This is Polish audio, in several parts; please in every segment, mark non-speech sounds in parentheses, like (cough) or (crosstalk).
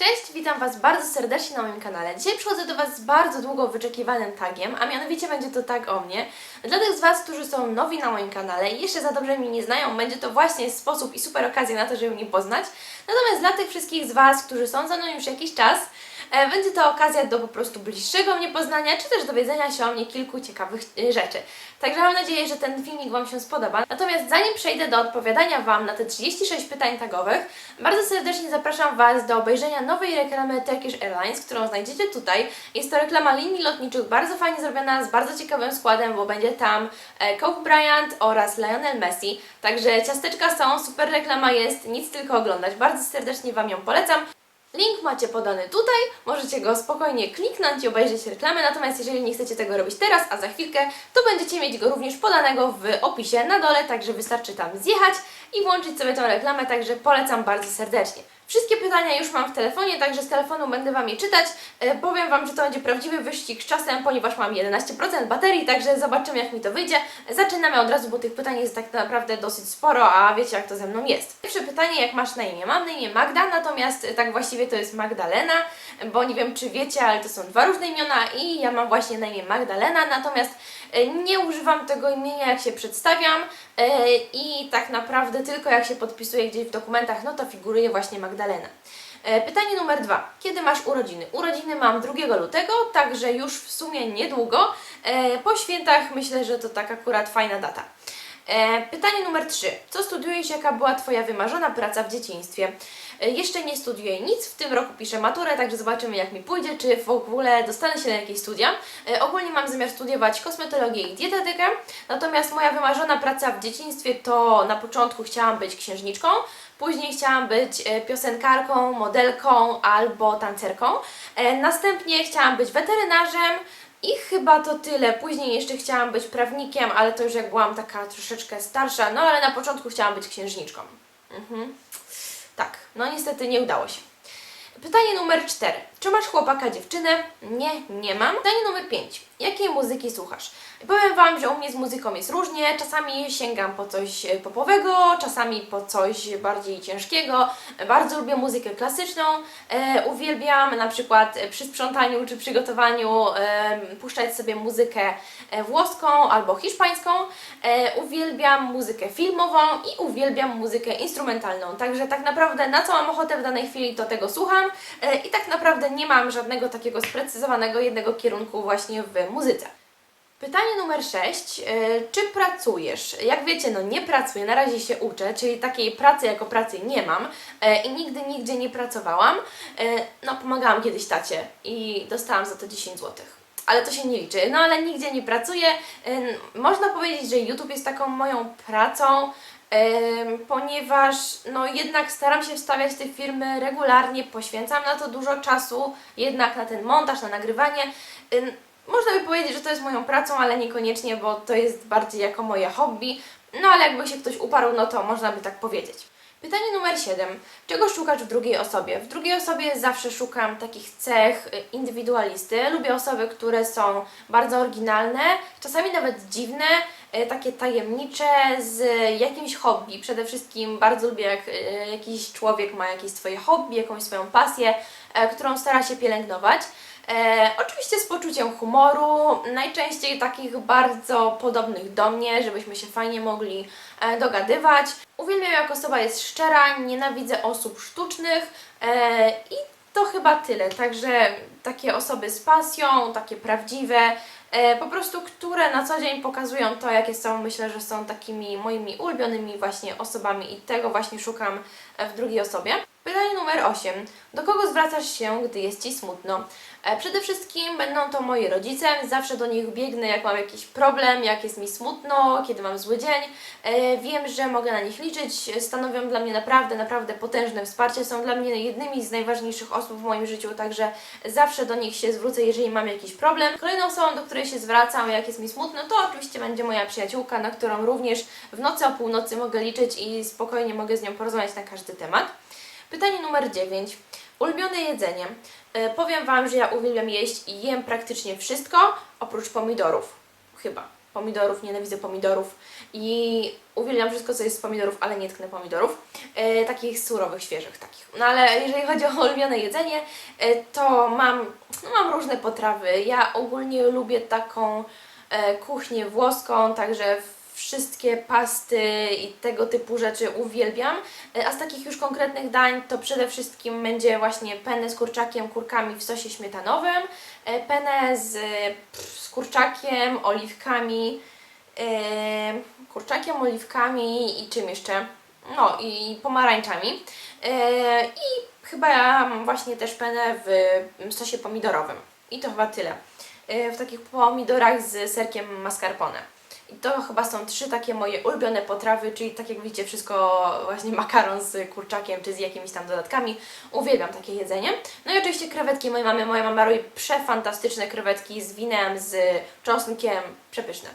Cześć, witam Was bardzo serdecznie na moim kanale. Dzisiaj przychodzę do Was z bardzo długo wyczekiwanym tagiem, a mianowicie będzie to tag o mnie. Dla tych z Was, którzy są nowi na moim kanale i jeszcze za dobrze mnie nie znają, będzie to właśnie sposób i super okazja na to, żeby mnie poznać. Natomiast dla tych wszystkich z Was, którzy są ze mną już jakiś czas, będzie to okazja do po prostu bliższego mnie poznania, czy też dowiedzenia się o mnie kilku ciekawych e, rzeczy. Także mam nadzieję, że ten filmik Wam się spodoba. Natomiast zanim przejdę do odpowiadania Wam na te 36 pytań tagowych, bardzo serdecznie zapraszam Was do obejrzenia nowej reklamy Turkish Airlines, którą znajdziecie tutaj. Jest to reklama linii lotniczych, bardzo fajnie zrobiona, z bardzo ciekawym składem, bo będzie tam e, Kobe Bryant oraz Lionel Messi. Także ciasteczka są, super reklama jest, nic tylko oglądać. Bardzo serdecznie Wam ją polecam. Link macie podany tutaj, możecie go spokojnie kliknąć i obejrzeć reklamę, natomiast jeżeli nie chcecie tego robić teraz, a za chwilkę, to będziecie mieć go również podanego w opisie na dole, także wystarczy tam zjechać i włączyć sobie tą reklamę, także polecam bardzo serdecznie. Wszystkie pytania już mam w telefonie, także z telefonu będę Wam je czytać. E, powiem Wam, że to będzie prawdziwy wyścig z czasem, ponieważ mam 11% baterii, także zobaczymy jak mi to wyjdzie. Zaczynamy od razu, bo tych pytań jest tak naprawdę dosyć sporo, a wiecie jak to ze mną jest. Pierwsze pytanie, jak masz na imię? Mam na imię Magda, natomiast e, tak właściwie to jest Magdalena, bo nie wiem czy wiecie, ale to są dwa różne imiona i ja mam właśnie na imię Magdalena, natomiast nie używam tego imienia jak się przedstawiam e, i tak naprawdę tylko jak się podpisuję gdzieś w dokumentach, no to figuruje właśnie Magdalena. E, Pytanie numer dwa. Kiedy masz urodziny? Urodziny mam 2 lutego, także już w sumie niedługo. E, Po świętach myślę, że to tak akurat fajna data. E, Pytanie numer 3. Co studiujesz? Jaka była Twoja wymarzona praca w dzieciństwie? E, Jeszcze nie studiuję nic, w tym roku piszę maturę, także zobaczymy jak mi pójdzie, czy w ogóle dostanę się na jakieś studia. E, Ogólnie mam zamiar studiować kosmetologię i dietetykę, natomiast moja wymarzona praca w dzieciństwie to na początku chciałam być księżniczką, Później chciałam być piosenkarką, modelką albo tancerką. Następnie chciałam być weterynarzem i chyba to tyle. Później jeszcze chciałam być prawnikiem, ale to już jak byłam taka troszeczkę starsza. No ale na początku chciałam być księżniczką. Mhm. Tak, no niestety nie udało się. Pytanie numer 4. Czy masz chłopaka, dziewczynę? Nie, nie mam. Pytanie numer 5. Jakiej muzyki słuchasz? Powiem Wam, że u mnie z muzyką jest różnie. Czasami sięgam po coś e, popowego, czasami po coś bardziej ciężkiego. Bardzo lubię muzykę klasyczną. E, uwielbiam na przykład przy sprzątaniu czy przygotowaniu e, puszczać sobie muzykę e, włoską albo hiszpańską. E, uwielbiam muzykę filmową i uwielbiam muzykę instrumentalną. Także tak naprawdę na co mam ochotę w danej chwili, to tego słucham. E, I tak naprawdę nie mam żadnego takiego sprecyzowanego jednego kierunku właśnie w muzyce. Pytanie numer 6. Czy pracujesz? Jak wiecie, no nie pracuję, na razie się uczę, czyli takiej pracy jako pracy nie mam e, i nigdy nigdzie nie pracowałam. E, No pomagałam kiedyś tacie i dostałam za to 10 zł. Ale to się nie liczy. No ale nigdzie nie pracuję. E, Można powiedzieć, że YouTube jest taką moją pracą, ponieważ no jednak staram się wstawiać te filmy regularnie, poświęcam na to dużo czasu, jednak na ten montaż, na nagrywanie. Można by powiedzieć, że to jest moją pracą, ale niekoniecznie, bo to jest bardziej jako moje hobby. No ale jakby się ktoś uparł, no to można by tak powiedzieć. Pytanie numer 7. Czego szukasz w drugiej osobie? W drugiej osobie zawsze szukam takich cech indywidualisty. Lubię osoby, które są bardzo oryginalne, czasami nawet dziwne, y, takie tajemnicze, z jakimś hobby. Przede wszystkim bardzo lubię, jak y, jakiś człowiek ma jakieś swoje hobby, jakąś swoją pasję, e, którą stara się pielęgnować. E, oczywiście z poczuciem humoru, najczęściej takich bardzo podobnych do mnie, żebyśmy się fajnie mogli e, dogadywać. Uwielbiam jak osoba jest szczera, nienawidzę osób sztucznych e, i to chyba tyle. Także takie osoby z pasją, takie prawdziwe, e, po prostu które na co dzień pokazują to, jakie są, myślę, że są takimi moimi ulubionymi właśnie osobami i tego właśnie szukam e, w drugiej osobie. Pytanie numer 8. Do kogo zwracasz się, gdy jest Ci smutno? E, Przede wszystkim będą to moi rodzice. Zawsze do nich biegnę, jak mam jakiś problem, jak jest mi smutno, kiedy mam zły dzień. E, Wiem, że mogę na nich liczyć. Stanowią dla mnie naprawdę, naprawdę potężne wsparcie. Są dla mnie jednymi z najważniejszych osób w moim życiu, także zawsze do nich się zwrócę, jeżeli mam jakiś problem. Kolejną osobą, do której się zwracam, jak jest mi smutno, to oczywiście będzie moja przyjaciółka, na którą również w nocy o północy mogę liczyć i spokojnie mogę z nią porozmawiać na każdy temat. Numer 9. Ulubione jedzenie. E, powiem Wam, że ja uwielbiam jeść i jem praktycznie wszystko, oprócz pomidorów. Chyba. pomidorów, nienawidzę pomidorów i uwielbiam wszystko, co jest z pomidorów, ale nie tknę pomidorów. E, takich surowych, świeżych takich. No ale jeżeli chodzi o ulubione jedzenie, e, to mam, no, mam różne potrawy. Ja ogólnie lubię taką e, kuchnię włoską, także wszystkie pasty i tego typu rzeczy uwielbiam. E, A z takich już konkretnych dań to przede wszystkim będzie właśnie penne z kurczakiem, kurkami w sosie śmietanowym, e, penne z, pff, z kurczakiem, oliwkami, e, kurczakiem, oliwkami i czym jeszcze? No i pomarańczami. E, I chyba ja właśnie też penę w sosie pomidorowym. I to chyba tyle. E, W takich pomidorach z serkiem mascarpone. To chyba są trzy takie moje ulubione potrawy, czyli tak jak widzicie wszystko właśnie makaron z kurczakiem czy z jakimiś tam dodatkami. Uwielbiam takie jedzenie. No i oczywiście krewetki mojej mamy. Moja mama robi przefantastyczne krewetki z winem, z czosnkiem. Przepyszne.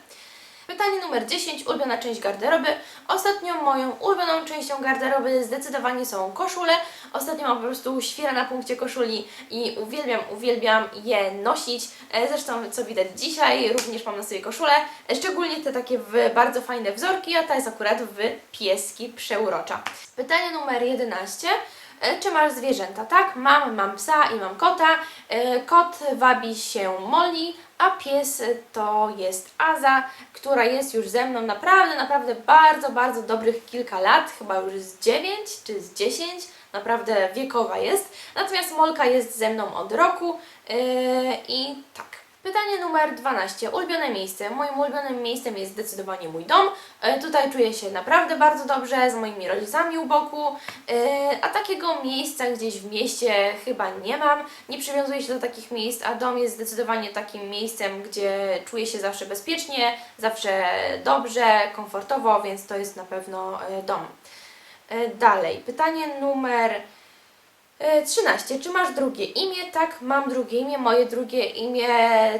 Pytanie numer 10. Ulubiona część garderoby. Ostatnio moją ulubioną częścią garderoby zdecydowanie są koszule. Ostatnio mam po prostu świra na punkcie koszuli i uwielbiam, uwielbiam je nosić. E, Zresztą, co widać dzisiaj, również mam na sobie koszulę. E, Szczególnie te takie w bardzo fajne wzorki, a ta jest akurat w pieski przeurocza. Pytanie numer 11. E, Czy masz zwierzęta? Tak, mam, mam psa i mam kota. Kot wabi się Molly, a pies to jest Aza, która jest już ze mną naprawdę, naprawdę bardzo, bardzo dobrych kilka lat, chyba już z 9 czy z 10, naprawdę wiekowa jest. Natomiast Molka jest ze mną od roku yy, i tak. Pytanie numer 12. Ulubione miejsce. Moim ulubionym miejscem jest zdecydowanie mój dom. E, Tutaj czuję się naprawdę bardzo dobrze, z moimi rodzicami u boku, E, a takiego miejsca gdzieś w mieście chyba nie mam. Nie przywiązuję się do takich miejsc, a dom jest zdecydowanie takim miejscem, gdzie czuję się zawsze bezpiecznie, zawsze dobrze, komfortowo, więc to jest na pewno e, dom. Dalej, pytanie numer 13. Czy masz drugie imię? Tak, mam drugie imię. Moje drugie imię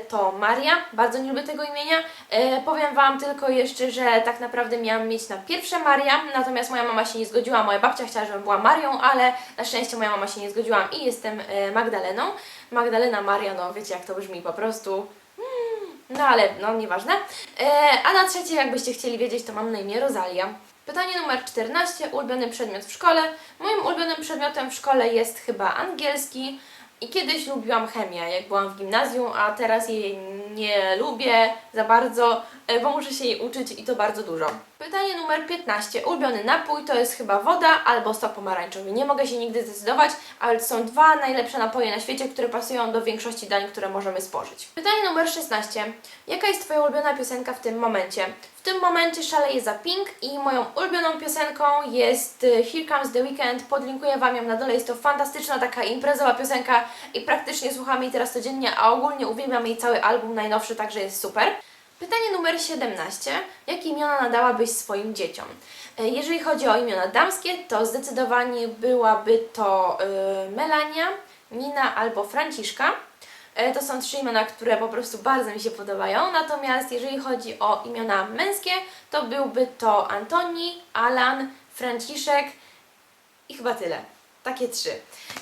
to Maria. Bardzo nie lubię tego imienia. E, powiem Wam tylko jeszcze, że tak naprawdę miałam mieć na pierwsze Maria, natomiast moja mama się nie zgodziła. Moja babcia chciała, żebym była Marią, ale na szczęście moja mama się nie zgodziła i jestem e, Magdaleną. Magdalena Maria, no wiecie jak to brzmi po prostu. Mm, No ale no nieważne. E, a na trzecie, jakbyście chcieli wiedzieć, to mam na imię Rosalia. Pytanie numer 14. Ulubiony przedmiot w szkole. Moim ulubionym przedmiotem w szkole jest chyba angielski. I kiedyś lubiłam chemię, jak byłam w gimnazjum, a teraz jej nie lubię za bardzo, e, bo muszę się jej uczyć i to bardzo dużo. Pytanie numer 15. Ulubiony napój to jest chyba woda albo sok pomarańczowy. Nie mogę się nigdy zdecydować, ale to są dwa najlepsze napoje na świecie, które pasują do większości dań, które możemy spożyć. Pytanie numer 16. Jaka jest Twoja ulubiona piosenka w tym momencie? W tym momencie szaleję za Pink i moją ulubioną piosenką jest y, Here Comes the Weekend. Podlinkuję Wam ją na dole. Jest to fantastyczna taka imprezowa piosenka i praktycznie słucham jej teraz codziennie, a ogólnie uwielbiam jej cały album najnowszy, także jest super. Pytanie numer 17. Jakie imiona nadałabyś swoim dzieciom? E, Jeżeli chodzi o imiona damskie, to zdecydowanie byłaby to y, Melania, Nina albo Franciszka. E, To są trzy imiona, które po prostu bardzo mi się podobają. Natomiast jeżeli chodzi o imiona męskie, to byłby to Antoni, Alan, Franciszek i chyba tyle. Takie trzy.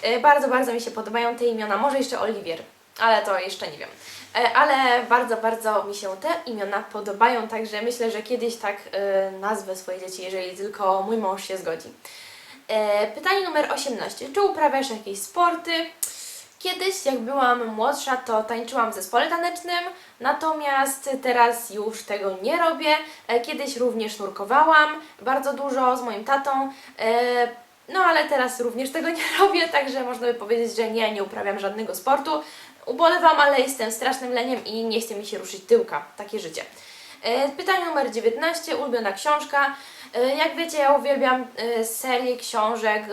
E, Bardzo, bardzo mi się podobają te imiona. Może jeszcze Oliwier, ale to jeszcze nie wiem. E, Ale bardzo, bardzo mi się te imiona podobają, także myślę, że kiedyś tak e, nazwę swoje dzieci, jeżeli tylko mój mąż się zgodzi. E, Pytanie numer 18. Czy uprawiasz jakieś sporty? Kiedyś, jak byłam młodsza, to tańczyłam w zespole tanecznym, natomiast teraz już tego nie robię. Kiedyś również nurkowałam bardzo dużo z moim tatą, no ale teraz również tego nie (laughs) robię, także można by powiedzieć, że nie, nie uprawiam żadnego sportu. Ubolewam, ale jestem strasznym leniem i nie chce mi się ruszyć tyłka. Takie życie. E, Pytanie numer 19. Ulubiona książka. E, Jak wiecie, ja uwielbiam e, serię książek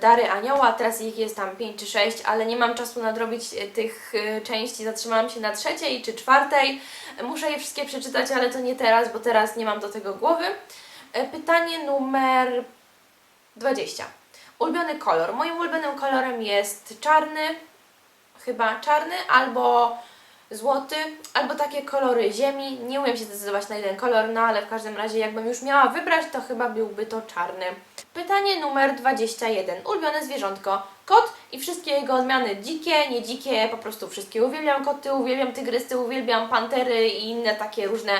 Dary Anioła. Teraz ich jest tam 5 czy 6, ale nie mam czasu nadrobić tych części. Zatrzymałam się na trzeciej czy czwartej. Muszę je wszystkie przeczytać, ale to nie teraz, bo teraz nie mam do tego głowy. Pytanie numer 20. Ulubiony kolor. Moim ulubionym kolorem jest czarny, chyba czarny albo złoty, albo takie kolory ziemi. Nie umiem się zdecydować na jeden kolor, no ale w każdym razie jakbym już miała wybrać, to chyba byłby to czarny. Pytanie numer 21. Ulubione zwierzątko. Kot i wszystkie jego odmiany dzikie, nie dzikie, po prostu wszystkie uwielbiam koty, uwielbiam tygrysy, uwielbiam pantery i inne takie różne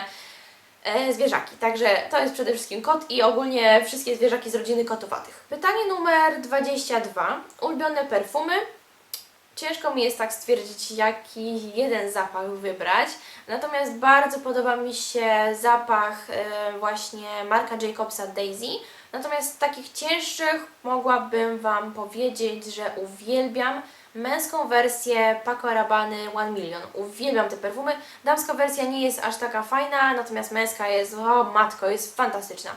e, zwierzaki. Także to jest przede wszystkim kot i ogólnie wszystkie zwierzaki z rodziny kotowatych. Pytanie numer 22. Ulubione perfumy. Ciężko mi jest tak stwierdzić, jaki jeden zapach wybrać. Natomiast bardzo podoba mi się zapach e, właśnie Marka Jacobsa Daisy. Natomiast z takich cięższych mogłabym Wam powiedzieć, że uwielbiam męską wersję Paco Rabanne One Million. Uwielbiam te perfumy. Damska wersja nie jest aż taka fajna, natomiast męska jest, o matko, jest fantastyczna.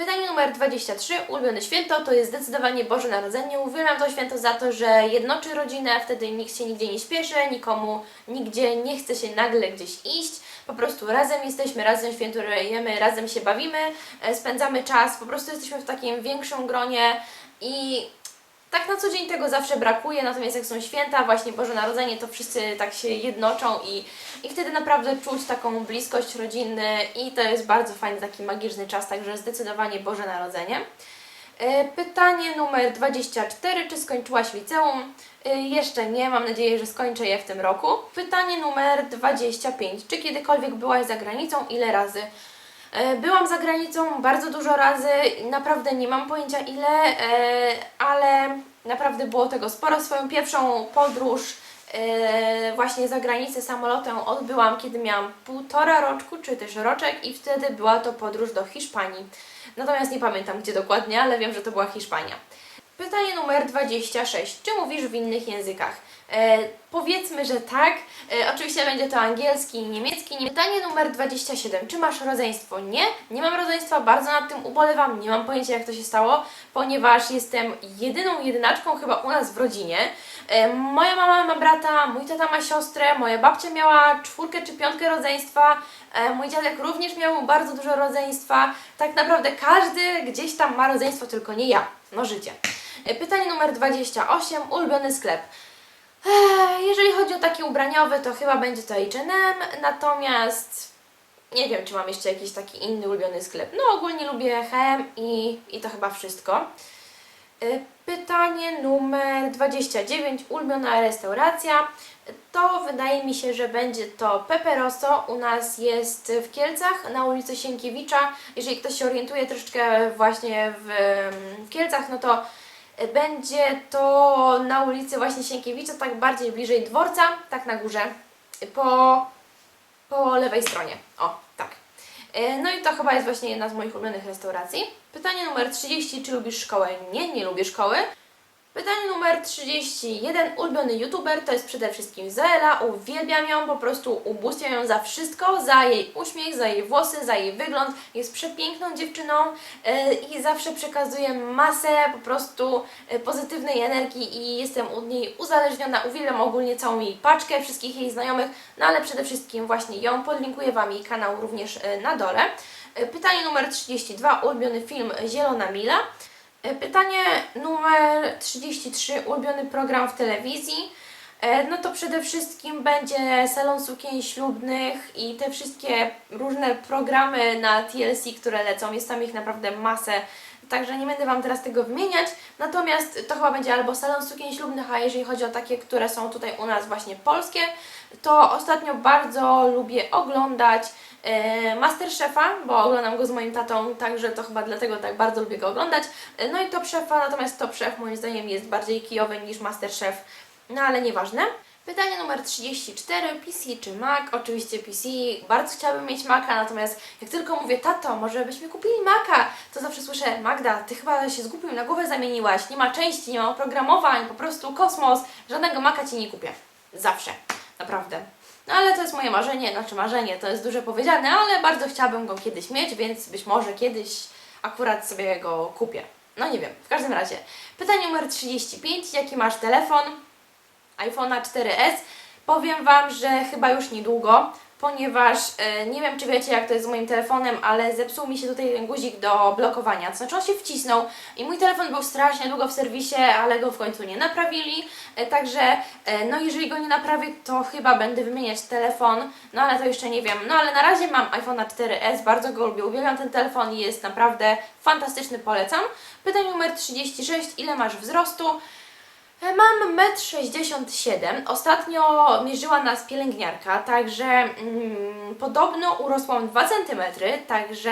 Pytanie numer 23. Ulubione święto to jest zdecydowanie Boże Narodzenie. Uwielbiam to święto za to, że jednoczy rodzinę, wtedy nikt się nigdzie nie śpieszy, nikomu nigdzie nie chce się nagle gdzieś iść. Po prostu razem jesteśmy, razem świętujemy, razem się bawimy, e, spędzamy czas, po prostu jesteśmy w takim większym gronie i tak na co dzień tego zawsze brakuje, natomiast jak są święta, właśnie Boże Narodzenie, to wszyscy tak się jednoczą i, i wtedy naprawdę czuć taką bliskość rodziny i to jest bardzo fajny, taki magiczny czas, także zdecydowanie Boże Narodzenie. E, Pytanie numer 24. Czy skończyłaś liceum? E, Jeszcze nie, mam nadzieję, że skończę je w tym roku. Pytanie numer 25. Czy kiedykolwiek byłaś za granicą? Ile razy? E, Byłam za granicą bardzo dużo razy, naprawdę nie mam pojęcia ile, e, ale naprawdę było tego sporo. Swoją pierwszą podróż e, właśnie za granicę samolotem odbyłam, kiedy miałam półtora roczku, czy też roczek i wtedy była to podróż do Hiszpanii. Natomiast nie pamiętam gdzie dokładnie, ale wiem, że to była Hiszpania. Pytanie numer 26. Czy mówisz w innych językach? E, powiedzmy, że tak. E, oczywiście będzie to angielski i niemiecki. Pytanie numer 27. Czy masz rodzeństwo? Nie, nie mam rodzeństwa, bardzo nad tym ubolewam. Nie mam pojęcia, jak to się stało, ponieważ jestem jedyną jedynaczką chyba u nas w rodzinie. E, moja mama ma brata, mój tata ma siostrę, moja babcia miała czwórkę czy piątkę rodzeństwa, e, mój dziadek również miał bardzo dużo rodzeństwa. Tak naprawdę każdy gdzieś tam ma rodzeństwo, tylko nie ja. No życie. E, Pytanie numer 28. Ulubiony sklep. Jeżeli chodzi o takie ubraniowe, to chyba będzie to H&M, natomiast nie wiem, czy mam jeszcze jakiś taki inny ulubiony sklep. No ogólnie lubię H&M i, i to chyba wszystko. Y, Pytanie numer 29. Ulubiona restauracja. To wydaje mi się, że będzie to Peperoso. U nas jest w Kielcach na ulicy Sienkiewicza. Jeżeli ktoś się orientuje troszeczkę właśnie w, w Kielcach, no to będzie to na ulicy właśnie Sienkiewicza, tak bardziej bliżej dworca, tak na górze, po, po lewej stronie. O, tak. No i to chyba jest właśnie jedna z moich ulubionych restauracji. Pytanie numer 30. Czy lubisz szkołę? Nie, nie lubię szkoły. Pytanie numer 31. Ulubiony youtuber to jest przede wszystkim Zela. Uwielbiam ją, po prostu ubóstwiam ją za wszystko, za jej uśmiech, za jej włosy, za jej wygląd. Jest przepiękną dziewczyną e, i zawsze przekazuje masę po prostu e, pozytywnej energii i jestem od niej uzależniona. Uwielbiam ogólnie całą jej paczkę, wszystkich jej znajomych, no ale przede wszystkim właśnie ją. Podlinkuję Wam jej kanał również e, na dole. E, Pytanie numer 32. Ulubiony film Zielona Mila. E, Pytanie numer 33. Ulubiony program w telewizji. E, No to przede wszystkim będzie salon sukien ślubnych i te wszystkie różne programy na TLC, które lecą. Jest tam ich naprawdę masę, także nie będę Wam teraz tego wymieniać. Natomiast to chyba będzie albo salon sukien ślubnych, a jeżeli chodzi o takie, które są tutaj u nas właśnie polskie, to ostatnio bardzo lubię oglądać e, Masterchefa, bo oglądam go z moim tatą, także to chyba dlatego tak bardzo lubię go oglądać. E, No i Top Chefa, natomiast Top Chef moim zdaniem jest bardziej kijowy niż Masterchef, no ale nieważne. Pytanie numer 34. PC czy Mac? Oczywiście PC. Bardzo chciałabym mieć Maca, natomiast jak tylko mówię, tato, może byśmy kupili Maca, to zawsze słyszę, Magda, ty chyba się zgubił, na głowę zamieniłaś, nie ma części, nie ma oprogramowań, po prostu kosmos, żadnego Maca Ci nie kupię. Zawsze. Naprawdę. No ale to jest moje marzenie, znaczy marzenie, to jest duże powiedziane, ale bardzo chciałabym go kiedyś mieć, więc być może kiedyś akurat sobie go kupię. No nie wiem, w każdym razie. Pytanie numer 35. Jaki masz telefon? iPhone'a 4S. Powiem Wam, że chyba już niedługo, ponieważ e, nie wiem, czy wiecie, jak to jest z moim telefonem, ale zepsuł mi się tutaj ten guzik do blokowania. To znaczy, on się wcisnął i mój telefon był strasznie długo w serwisie, ale go w końcu nie naprawili. E, także, e, no jeżeli go nie naprawię, to chyba będę wymieniać telefon, no ale to jeszcze nie wiem. No ale na razie mam iPhone'a 4S, bardzo go lubię, uwielbiam ten telefon i jest naprawdę fantastyczny, polecam. Pytanie numer 36. Ile masz wzrostu? Mam 1,67 m. Ostatnio mierzyła nas pielęgniarka, także mm, podobno urosłam 2 cm, także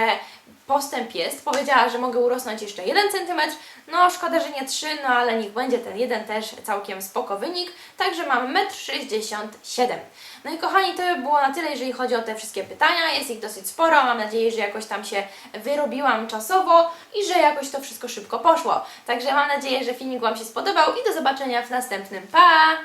postęp jest. Powiedziała, że mogę urosnąć jeszcze 1 cm. No szkoda, że nie 3, no ale niech będzie ten jeden też całkiem spoko wynik. Także mam 1,67 m. No i kochani, to by było na tyle, jeżeli chodzi o te wszystkie pytania. Jest ich dosyć sporo. Mam nadzieję, że jakoś tam się wyrobiłam czasowo i że jakoś to wszystko szybko poszło. Także mam nadzieję, że filmik Wam się spodobał i do zobaczenia w następnym. Pa!